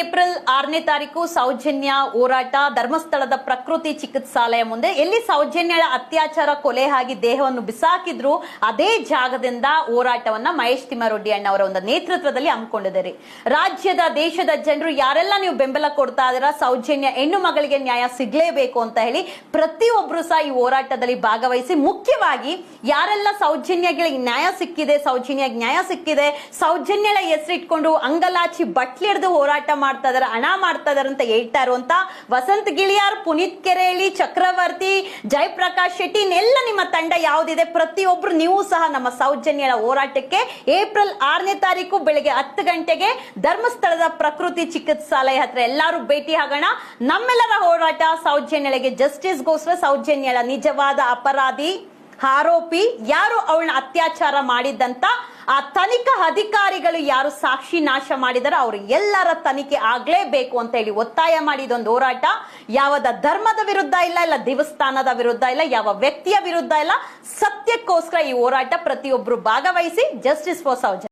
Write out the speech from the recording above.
April ಆರನೇ ತಾರೀಕು ಸೌಜನ್ಯ ಹೋರಾಟ. ಧರ್ಮಸ್ಥಳದ ಪ್ರಕೃತಿ ಚಿಕಿತ್ಸಾಲಯ ಮುಂದೆ ಎಲ್ಲಿ ಸೌಜನ್ಯಳ ಅತ್ಯಾಚಾರ, ಕೊಲೆ ಆಗಿ ದೇಹವನ್ನು ಬಿಸಾಕಿದ್ರು, ಅದೇ ಜಾಗದಿಂದ ಹೋರಾಟವನ್ನ ಮಹೇಶ್ ತಿಮ್ಮಾರೆಡ್ಡಿ ಅಣ್ಣವರ ಒಂದು ನೇತೃತ್ವದಲ್ಲಿ ಹಮ್ಮಿಕೊಂಡಿದ್ದಾರೆ. ರಾಜ್ಯದ, ದೇಶದ ಜನರು ಯಾರೆಲ್ಲ ನೀವು ಬೆಂಬಲ ಕೊಡ್ತಾ ಇದ್ರ ಸೌಜನ್ಯ ಹೆಣ್ಣು ಮಗಳಿಗೆ ನ್ಯಾಯ ಸಿಗ್ಲೇಬೇಕು ಅಂತ ಹೇಳಿ ಪ್ರತಿಯೊಬ್ರು ಸಹ ಈ ಹೋರಾಟದಲ್ಲಿ ಭಾಗವಹಿಸಿ ಮುಖ್ಯವಾಗಿ ಯಾರೆಲ್ಲ ಸೌಜನ್ಯಗಳಿಗೆ ನ್ಯಾಯ ಸಿಕ್ಕಿದೆ ಸೌಜನ್ಯ ನ್ಯಾಯ ಸಿಕ್ಕಿದೆ, ಸೌಜನ್ಯಳ ಹೆಸರಿಟ್ಕೊಂಡು ಅಂಗಲಾಚಿ ಬಟ್ಲಿಡ್ದು ಹೋರಾಟ ಮಾಡ್ತಾ ಇದಾರೆ ಹಣ ಮಾಡ್ತಾ ಇದಾರೆ ಅಂತ ಹೇಳ್ತಾ ಇರುವಂತ ವಸಂತ್ ಗಿಳಿಯಾರ್, ಪುನೀತ್ ಕೆರೆಳಿ, ಚಕ್ರವರ್ತಿ, ಜಯಪ್ರಕಾಶ್ ಶೆಟ್ಟಿ ಎಲ್ಲ ನಿಮ್ಮ ತಂಡ ಯಾವ್ದಿದೆ? ಪ್ರತಿಯೊಬ್ರು ನೀವು ಸಹ ನಮ್ಮ ಸೌಜನ್ಯಗಳ ಹೋರಾಟಕ್ಕೆ ಏಪ್ರಿಲ್ ಆರನೇ ತಾರೀಕು ಬೆಳಿಗ್ಗೆ ಹತ್ತು ಗಂಟೆಗೆ ಧರ್ಮಸ್ಥಳದ ಪ್ರಕೃತಿ ಚಿಕಿತ್ಸಾಲಯ ಹತ್ರ ಎಲ್ಲರೂ ಭೇಟಿ ಆಗೋಣ. ನಮ್ಮೆಲ್ಲರ ಹೋರಾಟ ಸೌಜನ್ಯಳಿಗೆ. ಜಸ್ಟಿಸ್ಗೋಸ್ಕರ ಸೌಜನ್ಯಳ ನಿಜವಾದ ಅಪರಾಧಿ. ಆರೋಪಿ ಯಾರು ಅವಳನ್ನ ಅತ್ಯಾಚಾರ ಮಾಡಿದ್ದಂತ, ಆ ತನಿಖಾ ಅಧಿಕಾರಿಗಳು ಯಾರು ಸಾಕ್ಷಿ ನಾಶ ಮಾಡಿದಾರೋ ಅವರು ಎಲ್ಲರ ತನಿಖೆ ಆಗ್ಲೇಬೇಕು ಅಂತ ಹೇಳಿ ಒತ್ತಾಯ ಮಾಡಿದೊಂದು ಹೋರಾಟ. ಯಾವದ ಧರ್ಮದ ವಿರುದ್ಧ ಇಲ್ಲ ಇಲ್ಲ ದೇವಸ್ಥಾನದ ವಿರುದ್ಧ ಇಲ್ಲ, ಯಾವ ವ್ಯಕ್ತಿಯ ವಿರುದ್ಧ ಇಲ್ಲ. ಸತ್ಯಕ್ಕೋಸ್ಕರ ಈ ಹೋರಾಟ ಪ್ರತಿಯೊಬ್ರು ಭಾಗವಹಿಸಿ. Justice for Sowjanya.